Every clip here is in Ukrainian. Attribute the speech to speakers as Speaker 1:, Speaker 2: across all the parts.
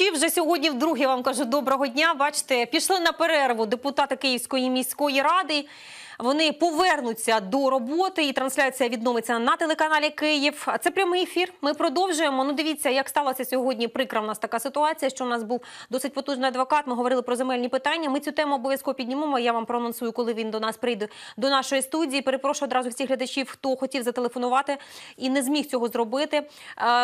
Speaker 1: Глядачі, вже сьогодні вдруге вам кажу доброго дня. Бачите, пішли на перерву депутати Київської міської ради. Вони повернуться до роботи і трансляція відновиться на телеканалі Київ. Це прямий ефір. Ми продовжуємо. Ну, дивіться, як сталося сьогодні. Прикра в нас така ситуація, що у нас був досить потужний адвокат. Ми говорили про земельні питання. Ми цю тему обов'язково піднімемо. Я вам проанонсую, коли він до нас прийде до нашої студії. Перепрошую одразу всіх глядачів, хто хотів зателефонувати і не зміг цього зробити. Е,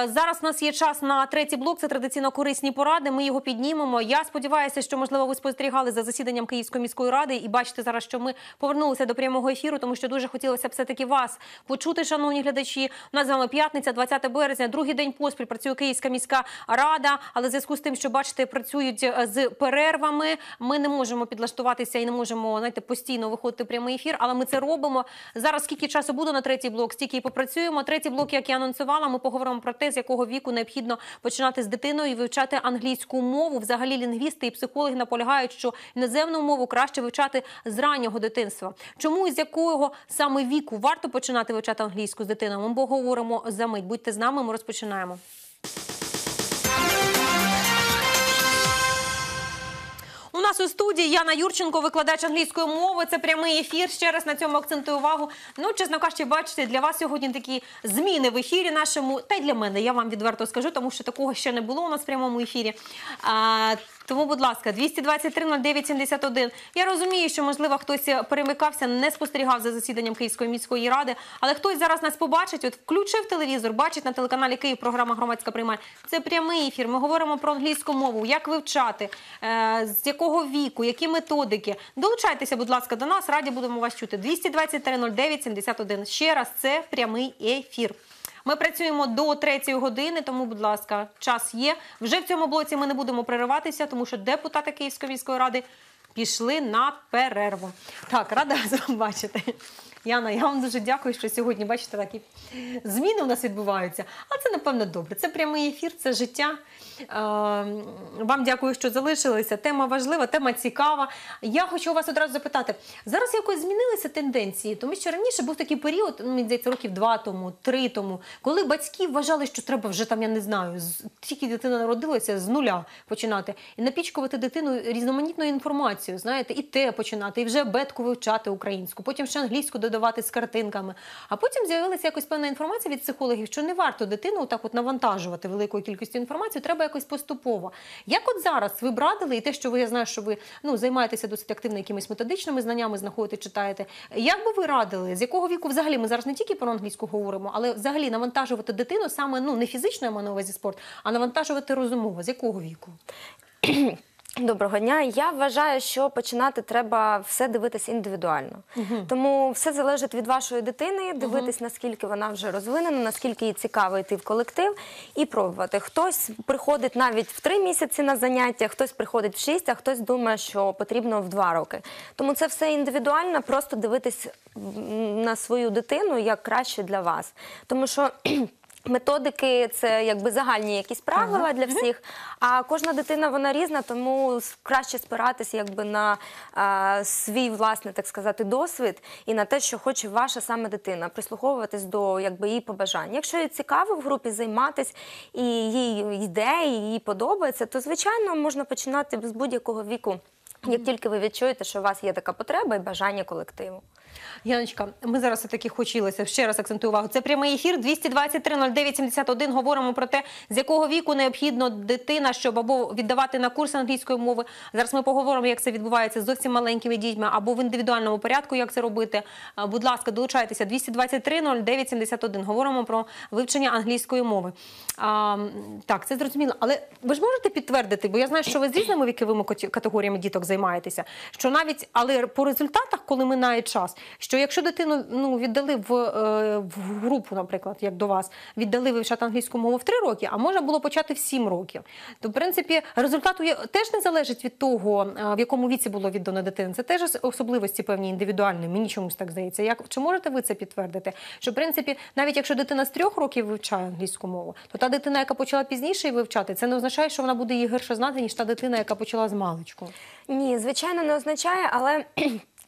Speaker 1: Зараз у нас є час на третій блок. Це традиційно корисні поради. Ми його піднімемо. Я сподіваюся, що можливо ви спостерігали за засіданням Київської міської ради і бачите зараз, що ми повернулися до прямого ефіру, тому що дуже хотілося б все таки вас почути, шановні глядачі. У нас з вами п'ятниця, 20 березня, другий день поспіль працює Київська міська рада. Але в зв'язку з тим, що бачите, працюють е, з перервами. Ми не можемо підлаштуватися і не можемо знаєте, постійно виходити в прямий ефір. Але ми це робимо. Зараз скільки часу буде на третій блок, стільки і попрацюємо. Третій блок, як я анонсувала, ми поговоримо про те, з якого віку необхідно починати з дитиною і вивчати англійську мову. Взагалі лінгвісти і психологи наполягають, що іноземну мову краще вивчати з раннього дитинства. Чому і з якого саме віку варто починати вивчати англійську з дитиною? Ми поговоримо за мить. Будьте з нами. Ми розпочинаємо. У нас у студії Яна Юрченко, викладач англійської мови. Це прямий ефір. Ще раз на цьому акцентую увагу. Ну, чесно кажучи, бачите, для вас сьогодні такі зміни в ефірі нашому, та й для мене. Я вам відверто скажу, тому що такого ще не було у нас в прямому ефірі. А, тому, будь ласка, 223 09 71. Я розумію, що можливо хтось перемикався, не спостерігав за засіданням Київської міської ради, але хтось зараз нас побачить. От включив телевізор, бачить на телеканалі Київ програма громадська приймальня. Це прямий ефір. Ми говоримо про англійську мову, як вивчати, е, з якого віку, які методики. Долучайтеся, будь ласка, до нас. Раді будемо вас чути. 223 09 71. Ще раз, це прямий ефір. Ми працюємо до третьої години, тому, будь ласка, час є. Вже в цьому блоці ми не будемо перериватися, тому що депутати Київської міської ради пішли на перерву. Так, рада вас бачити. Яна, я вам дуже дякую, що сьогодні, бачите, такі зміни у нас відбуваються. А це, напевно, добре. Це прямий ефір, це життя. Е, Вам дякую, що залишилися. Тема важлива, тема цікава. Я хочу вас одразу запитати. Зараз якось змінилися тенденції, тому що раніше був такий період, ну, здається, років два тому, три тому, коли батьки вважали, що треба вже там, я не знаю, тільки дитина народилася з нуля починати і напічкувати дитину різноманітною інформацією, знаєте, і те починати, і вже бетку вивчати українську, потім ще англійську додавати з картинками. А потім з'явилася якось певна інформація від психологів, що не варто дитину так от навантажувати великою кількістю інформації, треба якось поступово. Як от зараз ви б радили, і те, що ви я знаю, що ви ну займаєтеся досить активно якимись методичними знаннями, знаходите, читаєте. Як би ви радили, з якого віку взагалі ми зараз не тільки про англійську говоримо, але взагалі навантажувати дитину саме ну не фізично я маю на увазі спорт, а навантажувати розумово. З якого віку?
Speaker 2: Доброго дня. Я вважаю, що починати треба все дивитися індивідуально. Тому все залежить від вашої дитини, дивитись, наскільки вона вже розвинена, наскільки їй цікаво йти в колектив і пробувати. Хтось приходить навіть в три місяці на заняття, хтось приходить в шість, а хтось думає, що потрібно в два роки. Тому це все індивідуально, просто дивитись на свою дитину як краще для вас. Тому що. Методики це якби загальні якісь правила для всіх. А кожна дитина вона різна, тому краще спиратися якби на а, свій власний, так сказати, досвід і на те, що хоче ваша саме дитина, прислуховуватись до якби її побажань. Якщо їй цікаво в групі займатися і їй йде, і їй подобається, то звичайно можна починати з будь-якого віку. Як тільки ви відчуєте, що у вас є така потреба і бажання колективу.
Speaker 1: Яночка, ми зараз все-таки хотілося ще раз акцентую увагу. Це прямий ефір 223 09 71. Говоримо про те, з якого віку необхідно дитина, щоб або віддавати на курси англійської мови. Зараз ми поговоримо, як це відбувається з зовсім маленькими дітьми, або в індивідуальному порядку, як це робити. Будь ласка, долучайтеся 223 09 71. Говоримо про вивчення англійської мови. А, так, це зрозуміло. Але ви ж можете підтвердити, бо я знаю, що ви з різними віковими категоріями діток займаєтеся. Що навіть, але по результатах, коли минає час, що якщо дитину ну, віддали в, е, в групу, наприклад, як до вас, віддали вивчати англійську мову в 3 роки, а можна було почати в 7 років, то в принципі результат теж не залежить від того, е, в якому віці було віддано дитина. Це теж особливості певні індивідуальні. Мені чомусь так здається. Як чи можете ви це підтвердити? Що в принципі, навіть якщо дитина з трьох років вивчає англійську мову, то та дитина, яка почала пізніше вивчати, це не означає, що вона буде її гірше знати, ніж та дитина, яка почала з маличку.
Speaker 2: Ні, звичайно, не означає, але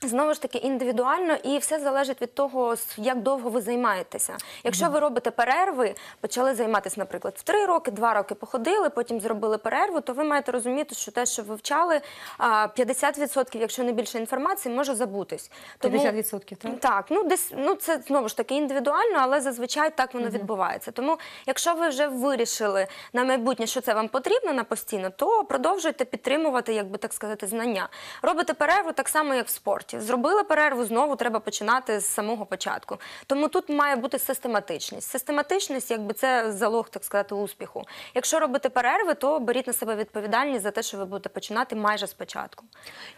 Speaker 2: Знову ж таки індивідуально, і все залежить від того, як довго ви займаєтеся. Якщо ви робите перерви, почали займатися, наприклад, в три роки, два роки походили, потім зробили перерву, то ви маєте розуміти, що те, що ви вчали, а, 50%, якщо не більше інформації, може забутись.
Speaker 1: 50%, так?
Speaker 2: Так, ну десь ну це знову ж таки індивідуально, але зазвичай так воно відбувається. Тому, якщо ви вже вирішили на майбутнє, що це вам потрібно на постійно, то продовжуйте підтримувати, як би так сказати, знання. Робите перерву так само, як в спорті. Зробили перерву, знову треба починати з самого початку. Тому тут має бути систематичність. Систематичність, якби це залог, так сказати, успіху. Якщо робите перерви, то беріть на себе відповідальність за те, що ви будете починати майже спочатку.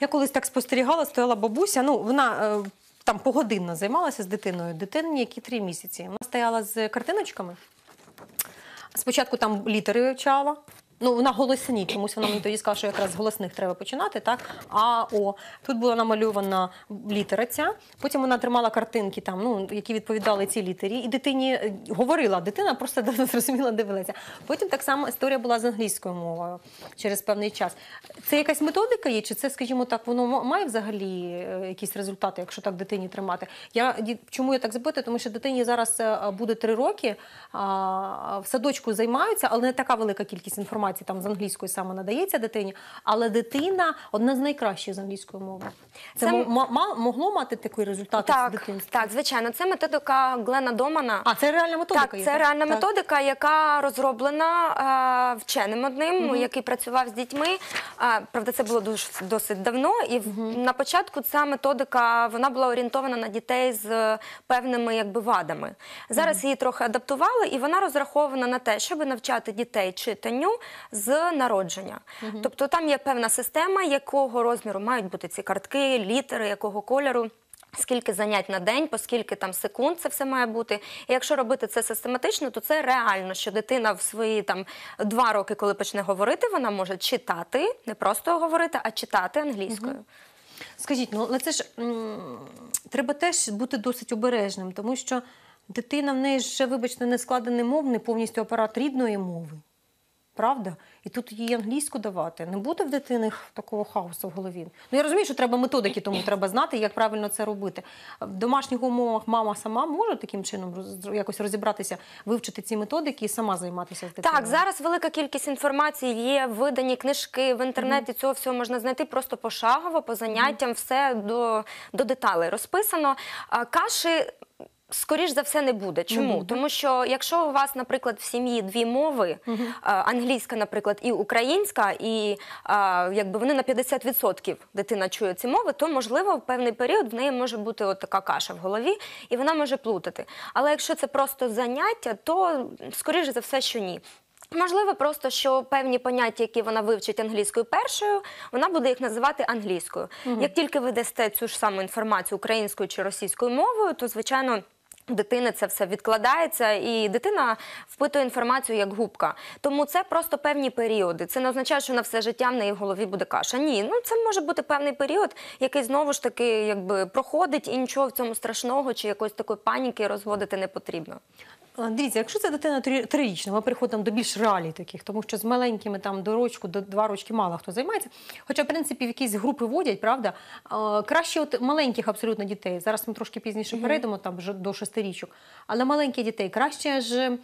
Speaker 1: Я колись так спостерігала, стояла бабуся. Ну, вона е, там погодинно займалася з дитиною. Дитині, які три місяці. Вона стояла з картиночками. Спочатку там літери вивчала. Ну, вона голосні, чомусь вона мені тоді сказала, що якраз з голосних треба починати, так? А, О. Тут була намальована літера ця. Потім вона тримала картинки, там, ну, які відповідали цій літері. І дитині е, говорила, дитина просто зрозуміла, дивилася. Потім так само історія була з англійською мовою через певний час. Це якась методика є, чи це, скажімо так, воно має взагалі е, якісь результати, якщо так дитині тримати? Я чому я так запитую? Тому що дитині зараз е, буде три роки, в садочку займаються, але не така велика кількість інформації там з англійської саме надається дитині. Але дитина одна з найкращих з англійської мови. Це,
Speaker 2: Це
Speaker 1: могло мати такий результат з
Speaker 2: Так,
Speaker 1: дитинства?
Speaker 2: так, звичайно, це методика Глена Домана.
Speaker 1: А це реальна методика.
Speaker 2: Так,
Speaker 1: є,
Speaker 2: це реальна
Speaker 1: Так.
Speaker 2: методика, яка розроблена е, вченим одним, який працював з дітьми. Е, правда, це було дуже досить давно. І в- на початку ця методика вона була орієнтована на дітей з е, певними якби вадами. Зараз її трохи адаптували, і вона розрахована на те, щоб навчати дітей читанню з народження. Тобто там є певна система, якого розміру мають бути ці картки, літери, якого кольору. Скільки занять на день, по скільки там секунд це все має бути. І якщо робити це систематично, то це реально, що дитина в свої там два роки, коли почне говорити, вона може читати, не просто говорити, а читати англійською.
Speaker 1: Скажіть, ну але це ж м, треба теж бути досить обережним, тому що дитина в неї ще, вибачте, не складений мовний повністю апарат рідної мови. Правда? І тут їй англійську давати. Не буде в дитини такого хаосу в голові. Ну я розумію, що треба методики, тому треба знати, як правильно це робити. В домашніх умовах мама сама може таким чином якось розібратися, вивчити ці методики і сама займатися з дитиною.
Speaker 2: Так, зараз велика кількість інформації є, видані книжки в інтернеті. Цього всього можна знайти просто пошагово, по заняттям, все до, до деталей розписано. Каші. Скоріш за все не буде. Чому? Тому що якщо у вас, наприклад, в сім'ї дві мови, а, англійська, наприклад, і українська, і а, якби вони на 50% дитина чує ці мови, то можливо в певний період в неї може бути от така каша в голові, і вона може плутати. Але якщо це просто заняття, то скоріш за все, що ні. Можливо, просто що певні поняття, які вона вивчить англійською першою, вона буде їх називати англійською. Як тільки ви дасте цю ж саму інформацію українською чи російською мовою, то звичайно. Дитини це все відкладається, і дитина впитує інформацію як губка. Тому це просто певні періоди. Це не означає, що на все життя в неї в голові буде каша. Ні, ну це може бути певний період, який знову ж таки якби проходить, і нічого в цьому страшного чи якоїсь такої паніки розводити не потрібно.
Speaker 1: Дивіться, якщо це дитина трирічна, ми переходимо до більш реалій таких, тому що з маленькими там до рочку, до два рочки мало хто займається. Хоча, в принципі, в якісь групи водять, правда? Краще от маленьких абсолютно дітей. Зараз ми трошки пізніше перейдемо там вже до шестирічок. Але маленьких дітей краще ж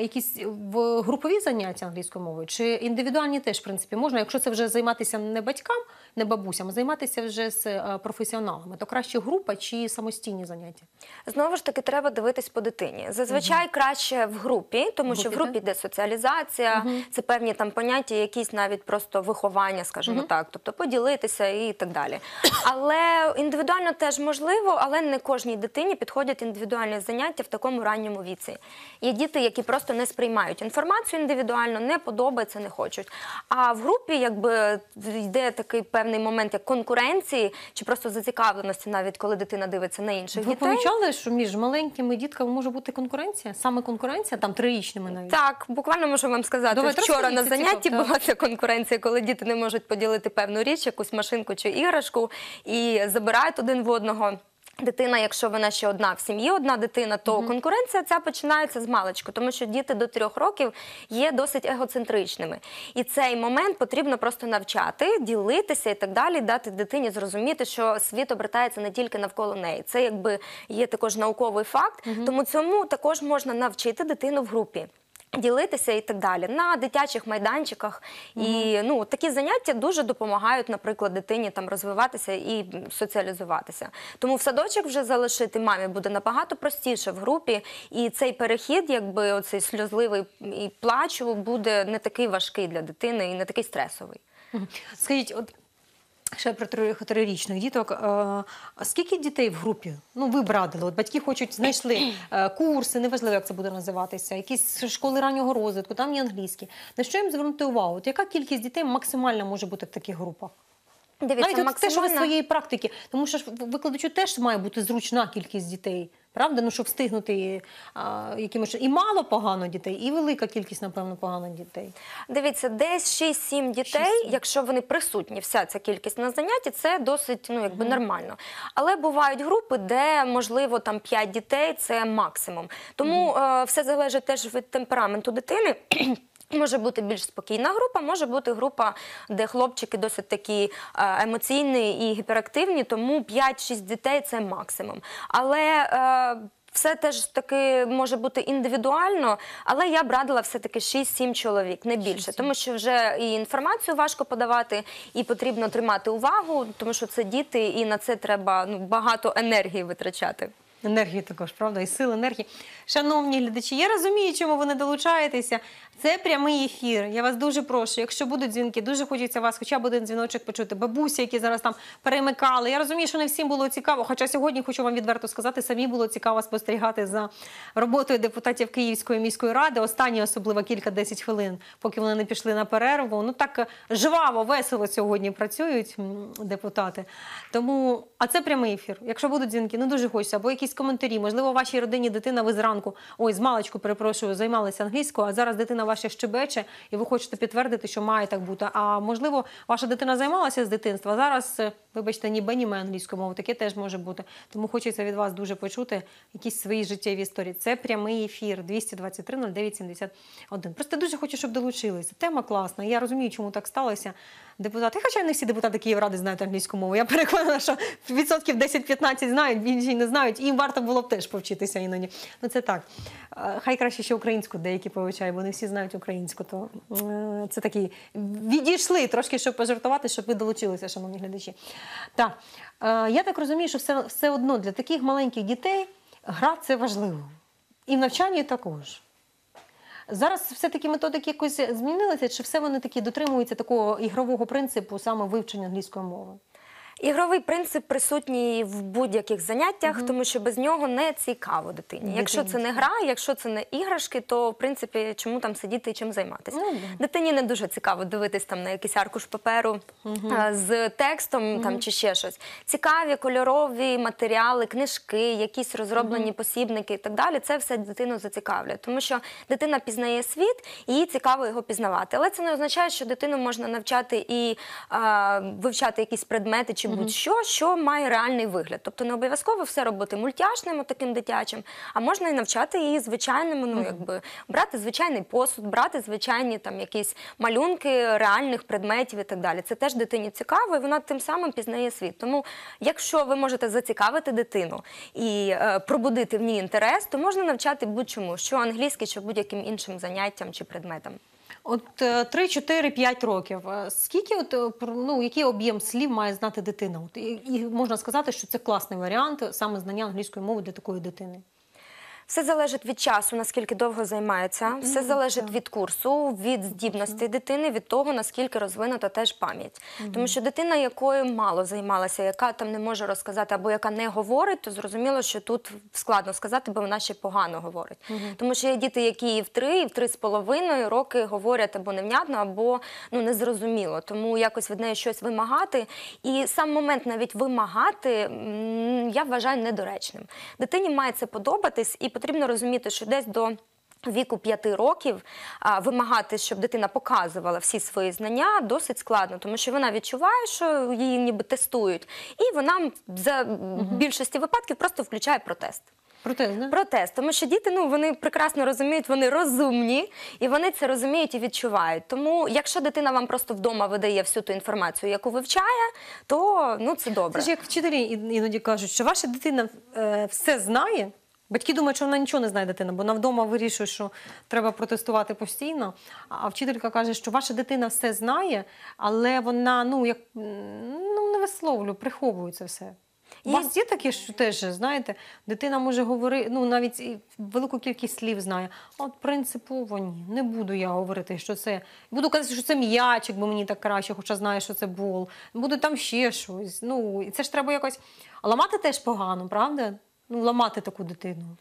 Speaker 1: якісь в групові заняття англійською мовою, чи індивідуальні теж, в принципі, можна, якщо це вже займатися не батькам, не бабусям, а займатися вже з е, професіоналами, то краще група чи самостійні заняття.
Speaker 2: Знову ж таки, треба дивитись по дитині. Зазвичай краще в групі, тому що в
Speaker 1: групі,
Speaker 2: групі йде соціалізація, це певні там поняття, якісь навіть просто виховання, скажімо так, тобто поділитися і так далі. Але індивідуально теж можливо, але не кожній дитині підходять індивідуальні заняття в такому ранньому віці. Є діти, які просто не сприймають інформацію індивідуально, не подобається, не хочуть. А в групі, якби йде такий певний момент як конкуренції чи просто зацікавленості, навіть коли дитина дивиться на інших
Speaker 1: Ви
Speaker 2: дітей.
Speaker 1: помічали, що між маленькими дітками може бути конкуренція? Саме конкуренція, там трирічними навіть.
Speaker 2: Так, буквально можу вам сказати,
Speaker 1: Давай,
Speaker 2: вчора на занятті
Speaker 1: цікаво,
Speaker 2: була ця конкуренція, коли діти не можуть поділити певну річ, якусь машинку чи іграшку, і забирають один в одного. Дитина, якщо вона ще одна в сім'ї, одна дитина, то конкуренція ця починається з маличку, тому що діти до трьох років є досить егоцентричними. І цей момент потрібно просто навчати, ділитися і так далі, дати дитині зрозуміти, що світ обертається не тільки навколо неї. Це якби є також науковий факт, тому цьому також можна навчити дитину в групі. Ділитися і так далі на дитячих майданчиках, і ну такі заняття дуже допомагають, наприклад, дитині там розвиватися і соціалізуватися. Тому в садочок вже залишити мамі буде набагато простіше в групі, і цей перехід, якби оцей сльозливий і плачу, буде не такий важкий для дитини і не такий стресовий.
Speaker 1: Скажіть, от ще про три- трирічних діток. Е, скільки дітей в групі? Ну, ви б радили. От батьки хочуть, знайшли е, курси, неважливо, як це буде називатися, якісь школи раннього розвитку, там є англійські. На що їм звернути увагу? От яка кількість дітей максимально може бути в таких групах?
Speaker 2: Дивіться,
Speaker 1: Навіть максимально... те, що ви своєї практики, тому що викладачу теж має бути зручна кількість дітей. Правда, ну щоб встигнути а, якимось і мало погано дітей, і велика кількість, напевно, погано дітей.
Speaker 2: Дивіться, десь 6-7 дітей,
Speaker 1: 6-7.
Speaker 2: якщо вони присутні, вся ця кількість на занятті, це досить ну, якби, нормально. Але бувають групи, де, можливо, там 5 дітей це максимум. Тому е, все залежить теж від темпераменту дитини. Може бути більш спокійна група, може бути група, де хлопчики досить такі е, емоційні і гіперактивні, тому 5-6 дітей це максимум. Але е, все теж таки може бути індивідуально, але я б радила все-таки 6-7 чоловік, не більше, тому що вже і інформацію важко подавати, і потрібно тримати увагу, тому що це діти, і на це треба ну, багато енергії витрачати.
Speaker 1: Енергії також, правда, і сил, енергії. Шановні глядачі, я розумію, чому ви не долучаєтеся. Це прямий ефір. Я вас дуже прошу. Якщо будуть дзвінки, дуже хочеться вас, хоча б один дзвіночок почути. Бабусі, які зараз там перемикали. Я розумію, що не всім було цікаво. Хоча сьогодні хочу вам відверто сказати, самі було цікаво спостерігати за роботою депутатів Київської міської ради. Останні особливо кілька-десять хвилин, поки вони не пішли на перерву. Ну так жваво, весело сьогодні працюють депутати. Тому, а це прямий ефір. Якщо будуть дзвінки, ну дуже хочеться, або якісь коментарі. Можливо, вашій родині дитина ви зранку, ой, з маличку, перепрошую, займалися англійською, а зараз дитина ваша щебече, і ви хочете підтвердити, що має так бути. А можливо, ваша дитина займалася з дитинства. Зараз, е, вибачте, ніби німе англійською мовою, таке теж може бути. Тому хочеться від вас дуже почути якісь свої життєві історії. Це прямий ефір 223 09 71. Просто дуже хочу, щоб долучилися. Тема класна. Я розумію, чому так сталося. Депутати, хоча не всі депутати Київради знають англійську мову. Я переконана, що відсотків 10-15 знають, інші не знають. Їм варто було б теж повчитися іноді. Ну це так. Е, Хай краще ще українську деякі повчають, бо не всі знають українську. То е, це такі відійшли трошки, щоб пожартувати, щоб ви долучилися, шановні глядачі. Так, е, я так розумію, що все, все одно для таких маленьких дітей гра це важливо. І в навчанні також. Зараз все-таки методики якось змінилися, чи все вони такі дотримуються такого ігрового принципу саме вивчення англійської мови?
Speaker 2: Ігровий принцип присутній в будь-яких заняттях, тому що без нього не цікаво дитині.
Speaker 1: Дитині
Speaker 2: Якщо це не гра, якщо це не іграшки, то в принципі чому там сидіти і чим займатися?
Speaker 1: Да.
Speaker 2: Дитині не дуже цікаво дивитись там на якийсь аркуш паперу а, з текстом там чи ще щось. Цікаві кольорові матеріали, книжки, якісь розроблені посібники і так далі. Це все дитину зацікавлює, тому що дитина пізнає світ, і їй цікаво його пізнавати. Але це не означає, що дитину можна навчати і а, вивчати якісь предмети чи будь-що, що має реальний вигляд. Тобто не обов'язково все робити мультяшним, таким дитячим, а можна і навчати її звичайному, ну якби брати звичайний посуд, брати звичайні там якісь малюнки реальних предметів і так далі. Це теж дитині цікаво, і вона тим самим пізнає світ. Тому, якщо ви можете зацікавити дитину і е, пробудити в ній інтерес, то можна навчати будь-чому, що англійський, що будь-яким іншим заняттям чи предметам.
Speaker 1: От е, 3, 4, 5 років. Е, Скільки от е, ну який об'єм слів має знати дитина? От і, і можна сказати, що це класний варіант саме знання англійської мови для такої дитини.
Speaker 2: Все залежить від часу, наскільки довго займається, все залежить від курсу, від здібностей дитини, від того, наскільки розвинута теж пам'ять. Тому що дитина, якою мало займалася, яка там не може розказати або яка не говорить, то зрозуміло, що тут складно сказати, бо вона ще погано говорить. Тому що є діти, які і в три, і в три з половиною роки говорять або невнятно, або ну незрозуміло. Тому якось від неї щось вимагати. І сам момент навіть вимагати я вважаю недоречним. Дитині має це подобатись, і потрібно розуміти, що десь до Віку 5 років а, вимагати, щоб дитина показувала всі свої знання, досить складно, тому що вона відчуває, що її ніби тестують, і вона за більшості випадків просто включає протест.
Speaker 1: Протест, да?
Speaker 2: Протест, тому що діти ну вони прекрасно розуміють, вони розумні і вони це розуміють і відчувають. Тому, якщо дитина вам просто вдома видає всю ту інформацію, яку вивчає, то ну це добре.
Speaker 1: Це ж як вчителі іноді кажуть, що ваша дитина е, все знає. Батьки думають, що вона нічого не знає дитина, бо вона вдома вирішує, що треба протестувати постійно. А вчителька каже, що ваша дитина все знає, але вона ну як ну не висловлює, приховує це все. У
Speaker 2: Є-
Speaker 1: вас є таке, що теж знаєте, дитина може говорити, ну навіть і велику кількість слів знає. А от принципово ні, не буду я говорити, що це. Буду казати, що це м'ячик, бо мені так краще, хоча знаю, що це бол. Буде там ще щось. Ну і це ж треба якось. А ламати теж погано, правда? Ну, ламати таку дитину.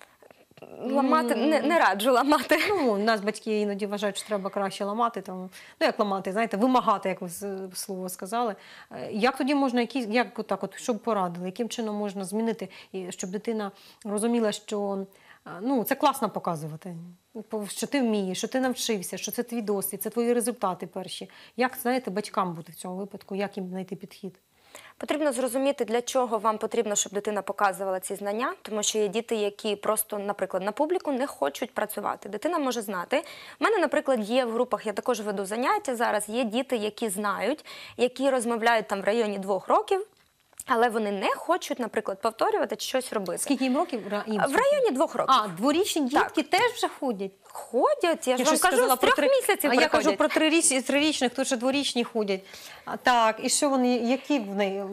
Speaker 2: Ламати не, не раджу ламати.
Speaker 1: Ну, у нас батьки іноді вважають, що треба краще ламати. Тому, ну, як ламати, знаєте, вимагати, як ви слово сказали. Е, Як тоді можна, які, як отак, от, щоб порадили, яким чином можна змінити, і щоб дитина розуміла, що е, ну, це класно показувати, що ти вмієш, що ти навчився, що це твій досвід, це твої результати перші. Як, знаєте, батькам бути в цьому випадку, як їм знайти підхід?
Speaker 2: Потрібно зрозуміти, для чого вам потрібно, щоб дитина показувала ці знання, тому що є діти, які просто, наприклад, на публіку не хочуть працювати. Дитина може знати. У мене, наприклад, є в групах, я також веду заняття зараз. Є діти, які знають, які розмовляють там в районі двох років. Але вони не хочуть, наприклад, повторювати чи щось робити.
Speaker 1: Скільки їм років? Їм?
Speaker 2: В районі двох років.
Speaker 1: А, дворічні дітки теж вже ходять.
Speaker 2: Ходять, я ж вам кажу, з трьох
Speaker 1: три-
Speaker 2: місяців
Speaker 1: А я кажу про триріч... трирічних, то ще дворічні ходять. А, так, і що вони, які в неї?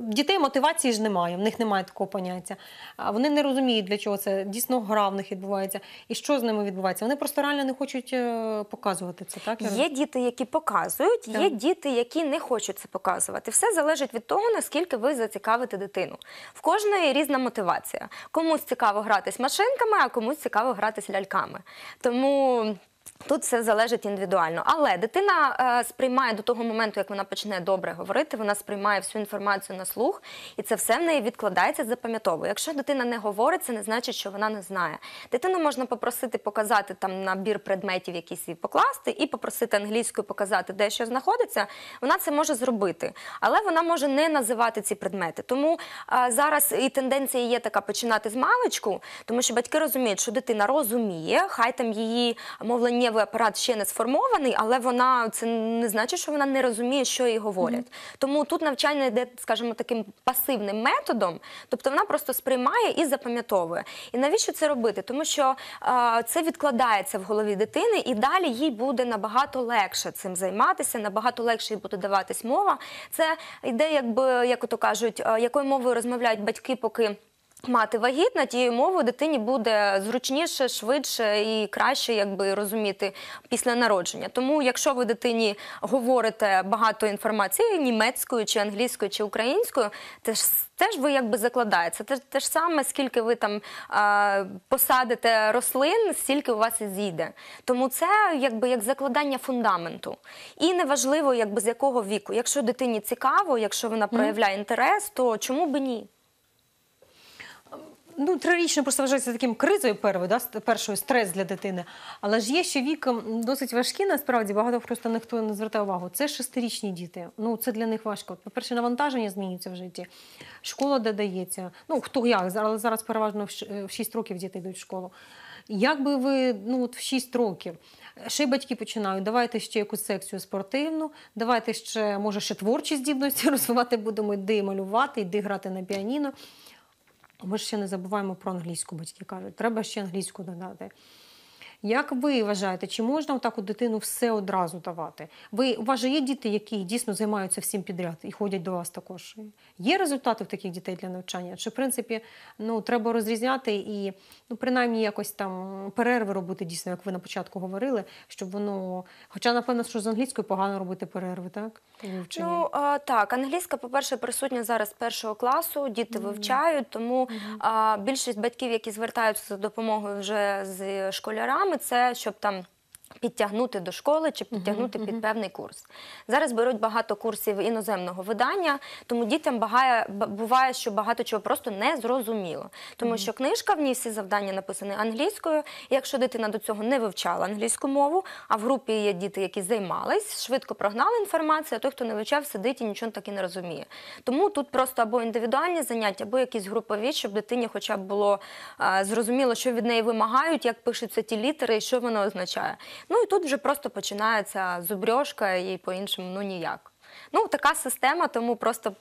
Speaker 1: Дітей мотивації ж немає, в них немає такого поняття. А вони не розуміють, для чого це дійсно гра в них відбувається. І що з ними відбувається? Вони просто реально не хочуть е, показувати це, так? я
Speaker 2: Є діти, які показують, є діти, які не хочуть це показувати. Все залежить від того, наскільки ви зацікавите дитину. В кожної різна мотивація. Комусь цікаво гратись машинками, а комусь цікаво гратись ляльками. Тому. Тут все залежить індивідуально, але дитина е, сприймає до того моменту, як вона почне добре говорити, вона сприймає всю інформацію на слух, і це все в неї відкладається, запам'ятовує. Якщо дитина не говорить, це не значить, що вона не знає. Дитину можна попросити показати там набір предметів, якісь їй покласти, і попросити англійською показати, де що знаходиться. Вона це може зробити, але вона може не називати ці предмети. Тому е, зараз і тенденція є така починати з маличку, тому що батьки розуміють, що дитина розуміє, хай там її мовленнєвий апарат ще не сформований, але вона це не значить, що вона не розуміє, що їй говорять. Тому тут навчання йде, скажімо, таким пасивним методом, тобто вона просто сприймає і запам'ятовує. І навіщо це робити? Тому що е, це відкладається в голові дитини, і далі їй буде набагато легше цим займатися, набагато легше їй буде даватись мова. Це йде, якби як ото кажуть, якою мовою розмовляють батьки, поки. Мати вагітна, тією мовою дитині буде зручніше, швидше і краще якби розуміти після народження. Тому, якщо ви дитині говорите багато інформації німецькою, чи англійською, чи українською, теж теж ви якби закладаєте. Це те, те ж саме, скільки ви там а, посадите рослин, стільки у вас і зійде. Тому це якби як закладання фундаменту. І неважливо, якби з якого віку. Якщо дитині цікаво, якщо вона проявляє інтерес, то чому би ні?
Speaker 1: Ну, трирічне просто вважається таким кризою первою, да, першою стрес для дитини. Але ж є ще вік досить важкі, насправді багато просто ніхто не звертає увагу. Це шестирічні діти. Ну, це для них важко. По-перше, навантаження змінюється в житті. Школа додається. Ну, хто як, але зараз переважно в 6 років діти йдуть в школу. Як би ви ну, от в 6 років, ще й батьки починають, давайте ще якусь секцію спортивну, давайте ще, може, ще творчі здібності розвивати будемо, йди малювати, йди грати на піаніно. Ми ж ще не забуваємо про англійську, батьки кажуть. Треба ще англійську додати. Як ви вважаєте, чи можна таку дитину все одразу давати? Ви, у вас же є діти, які дійсно займаються всім підряд і ходять до вас також. Є результати в таких дітей для навчання? Чи, в принципі, ну, треба розрізняти і ну, принаймні якось там перерви робити дійсно, як ви на початку говорили, щоб воно. Хоча, напевно, що з англійською погано робити перерви, так? у вивченні?
Speaker 2: Ну а, так, англійська, по-перше, присутня зараз з першого класу, діти вивчають, тому а, більшість батьків, які звертаються за допомогою вже з школярами, це щоб там. Підтягнути до школи чи підтягнути під певний курс. Зараз беруть багато курсів іноземного видання, тому дітям багає, буває, що багато чого просто не зрозуміло. Тому що книжка в ній всі завдання написані англійською. І якщо дитина до цього не вивчала англійську мову, а в групі є діти, які займались, швидко прогнали інформацію, а той, хто не вивчав, сидить і нічого так і не розуміє. Тому тут просто або індивідуальні заняття, або якісь групові, щоб дитині хоча б було а, зрозуміло, що від неї вимагають, як пишуться ті літери і що воно означає. Ну і тут вже просто починається зубрьошка і по-іншому ну ніяк. Ну, така система, тому просто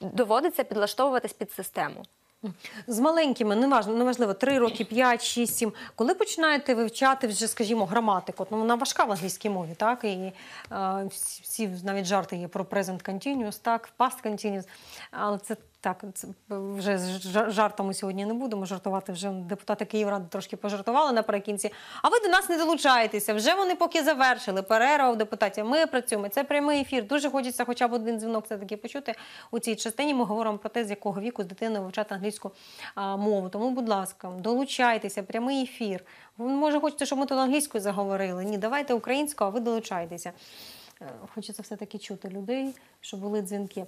Speaker 2: доводиться підлаштовуватись під систему.
Speaker 1: З маленькими, неважно, неважливо, 3 роки, 5, 6, 7. Коли починаєте вивчати вже, скажімо, граматику, ну, вона важка в англійській мові, так? І е, всі навіть жарти є про present continuous, так, past continuous. Але це так, це вже з жар- жартом сьогодні не будемо жартувати. Вже депутати Київради трошки пожартували наприкінці. А ви до нас не долучаєтеся. Вже вони поки завершили. Перерва у депутатів. Ми працюємо. Це прямий ефір. Дуже хочеться хоча б один дзвінок все таки почути. У цій частині ми говоримо про те, з якого віку з дитиною вивчати англійську мову. Тому, будь ласка, долучайтеся, прямий ефір. Ви, може, хочете, щоб ми тут англійською заговорили? Ні, давайте українською, а ви долучайтеся. Е, Хочеться все-таки чути людей, щоб були дзвінки.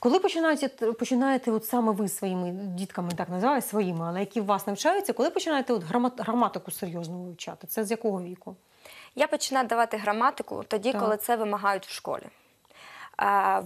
Speaker 1: Коли починаєте, починаєте от саме ви своїми дітками, так називаю своїми, але які в вас навчаються, коли починаєте от грама- граматику серйозно вивчати? Це з якого віку?
Speaker 2: Я починаю давати граматику тоді,
Speaker 1: Так.
Speaker 2: коли це вимагають в школі.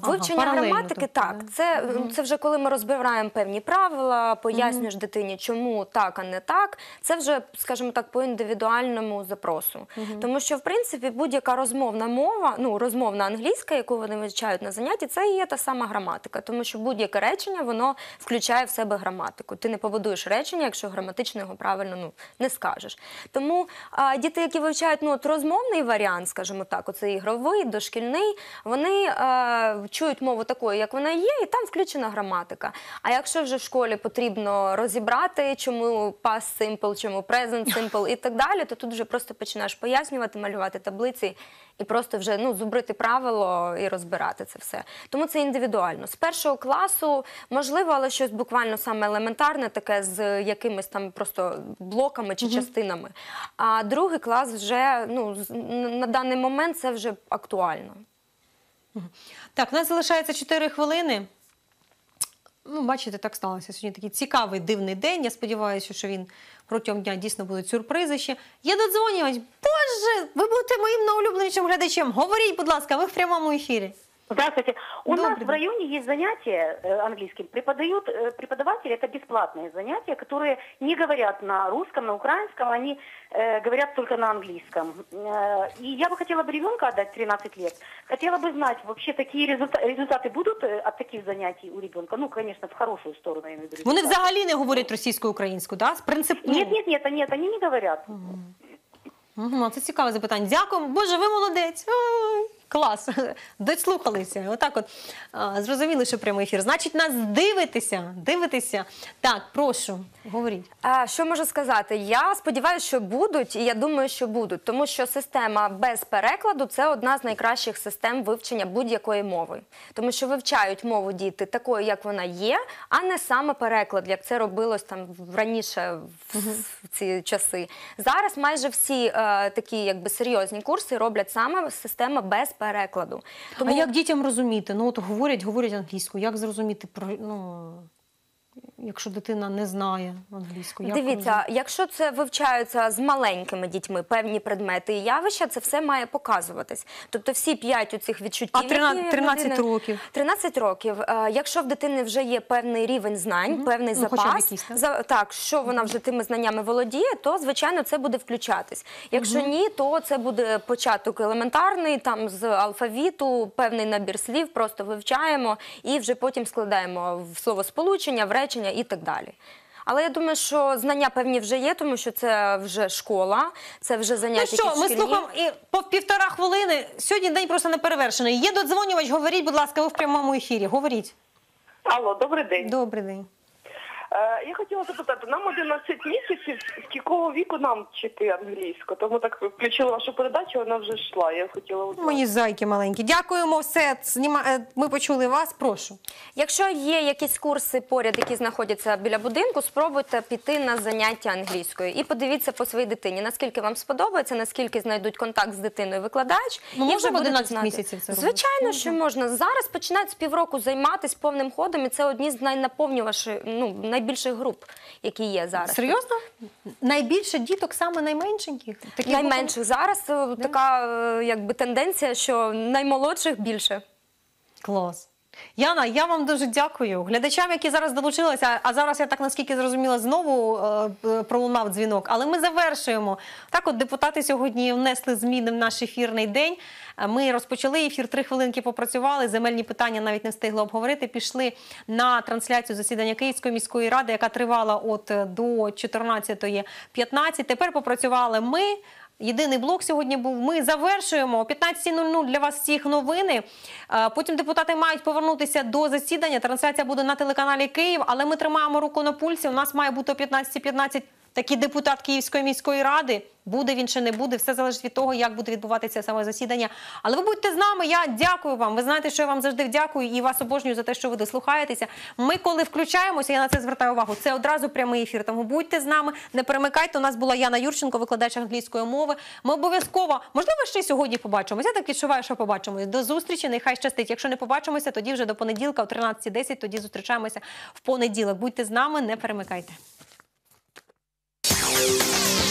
Speaker 2: Вивчення
Speaker 1: паралельно,
Speaker 2: граматики
Speaker 1: тобто,
Speaker 2: так, це, це вже коли ми розбираємо певні правила, пояснюєш дитині, чому так, а не так. Це вже, скажімо так, по індивідуальному запросу. Тому що, в принципі, будь-яка розмовна мова, ну розмовна англійська, яку вони вивчають на занятті, це і є та сама граматика. Тому що будь-яке речення воно включає в себе граматику. Ти не побудуєш речення, якщо граматично його правильно ну, не скажеш. Тому а, діти, які вивчають ну, от розмовний варіант, скажімо так, оцей ігровий, дошкільний, вони е, чують мову такою, як вона є, і там включена граматика. А якщо вже в школі потрібно розібрати, чому past simple, чому present simple і так далі, то тут вже просто починаєш пояснювати, малювати таблиці і просто вже ну, зубрити правило і розбирати це все. Тому це індивідуально. З першого класу можливо, але щось буквально саме елементарне, таке з якимись там просто блоками чи частинами. А другий клас вже ну, на даний момент це вже актуально.
Speaker 1: Так, у нас залишається 4 хвилини. Ну, бачите, так сталося. Сьогодні такий цікавий дивний день. Я сподіваюся, що він протягом дня дійсно будуть сюрпризи ще. Є додзвонювач. Боже, ви будете моїм найулюбленішим глядачем. Говоріть, будь ласка, ви в прямому ефірі.
Speaker 3: Здравствуйте. У
Speaker 1: Добрый
Speaker 3: нас
Speaker 1: день.
Speaker 3: в районе есть занятия э, английским. Преподают э, преподаватели, это бесплатные занятия, которые не говорят на русском, на украинском, они э, говорят только на английском. Э, и я бы хотела бы ребенка отдать 13 лет. Хотела бы знать, вообще такие результа- результаты будут э, от таких занятий у ребенка? Ну, конечно, в хорошую сторону, я имею в виду.
Speaker 1: Вони
Speaker 3: результаты.
Speaker 1: взагалі не говорять російською українською, да? З принцип...
Speaker 3: Нет, нет, нет, нет, они не говорят.
Speaker 1: Угу, це цікаве запитання. Дякую. Боже, ви молодець. Ой, клас. Дослухалися. Отак от а, зрозуміли, що прямий ефір. Значить, нас дивитеся. Дивитеся. Так, прошу, говоріть.
Speaker 2: А, що можу сказати? Я сподіваюся, що будуть, і я думаю, що будуть, тому що система без перекладу це одна з найкращих систем вивчення будь-якої мови. Тому що вивчають мову діти такою, як вона є, а не саме переклад, як це робилось там раніше в, в ці часи. Зараз майже всі е, такі якби серйозні курси роблять саме система без перекладу.
Speaker 1: А як дітям розуміти? Ну, от говорять, говорять англійською. Як зрозуміти про ну, якщо дитина не знає англійську? Як
Speaker 2: Дивіться, якщо це вивчаються з маленькими дітьми певні предмети і явища, це все має показуватись. Тобто всі п'ять оцих відчуттів.
Speaker 1: А 13 13
Speaker 2: дитини-
Speaker 1: років?
Speaker 2: 13 років. Е, Якщо в дитини вже є певний рівень знань, певний
Speaker 1: Ну,
Speaker 2: запас,
Speaker 1: так?
Speaker 2: за так, що вона вже тими знаннями володіє, то звичайно це буде включатись. Якщо ні, то це буде початок елементарний, там з алфавіту, певний набір слів, просто вивчаємо і вже потім складаємо в словосполучення, в речення і так далі. Але я думаю, що знання певні вже є, тому що це вже школа, це вже заняття.
Speaker 1: Ну що, ми
Speaker 2: шкільні.
Speaker 1: слухаємо і по півтора хвилини. Сьогодні день просто не перевершений. Є додзвонювач, говоріть, будь ласка, ви в прямому ефірі. Говоріть.
Speaker 3: Алло, добрий день.
Speaker 1: Добрий день.
Speaker 4: Е, я хотіла запитати, нам 11 місяців, з якого віку нам вчити англійську? Тому так включила вашу передачу, вона вже йшла. Я хотіла узнати.
Speaker 1: Мої зайки маленькі. Дякуємо, все. Зніма... е, Ми почули вас. Прошу.
Speaker 2: Якщо є якісь курси поряд, які знаходяться біля будинку, спробуйте піти на заняття англійською і подивіться по своїй дитині, наскільки вам сподобається, наскільки знайдуть контакт з дитиною викладач.
Speaker 1: Ну,
Speaker 2: і вже
Speaker 1: в
Speaker 2: будете
Speaker 1: 11
Speaker 2: знати.
Speaker 1: місяців це робити?
Speaker 2: Звичайно, що можна. Зараз починають з півроку займатися повним ходом, і це одні з найнаповнюваших, ну найбільших груп, які є зараз.
Speaker 1: Серйозно? Найбільше діток саме найменшеньких? Таких
Speaker 2: Найменших зараз е, така е, якби тенденція, що наймолодших більше.
Speaker 1: Клас. Яна, я вам дуже дякую. Глядачам, які зараз долучилися, а зараз я так наскільки зрозуміла, знову е, е, пролунав дзвінок. Але ми завершуємо. Так, от депутати сьогодні внесли зміни в наш ефірний день. Е, Ми розпочали ефір, три хвилинки попрацювали. Земельні питання навіть не встигли обговорити. Пішли на трансляцію засідання Київської міської ради, яка тривала от е, до 14.15. Тепер попрацювали ми. Єдиний блок сьогодні був. Ми завершуємо о 15.00 для вас всіх новини. Е, Потім депутати мають повернутися до засідання. Трансляція буде на телеканалі Київ, але ми тримаємо руку на пульсі. У нас має бути о 15.15 такий депутат Київської міської ради. Буде він чи не буде, все залежить від того, як буде відбуватися саме засідання. Але ви будьте з нами. Я дякую вам. Ви знаєте, що я вам завжди дякую і вас обожнюю за те, що ви дослухаєтеся. Ми, коли включаємося, я на це звертаю увагу. Це одразу прямий ефір. Тому будьте з нами, не перемикайте. У нас була Яна Юрченко, викладач англійської мови. Ми обов'язково, можливо, ще сьогодні побачимося. Я так відчуваю, що побачимось. До зустрічі. Нехай щастить. Якщо не побачимося, тоді вже до понеділка о 13.10, Тоді зустрічаємося в понеділок. Будьте з нами, не перемикайте. Yeah.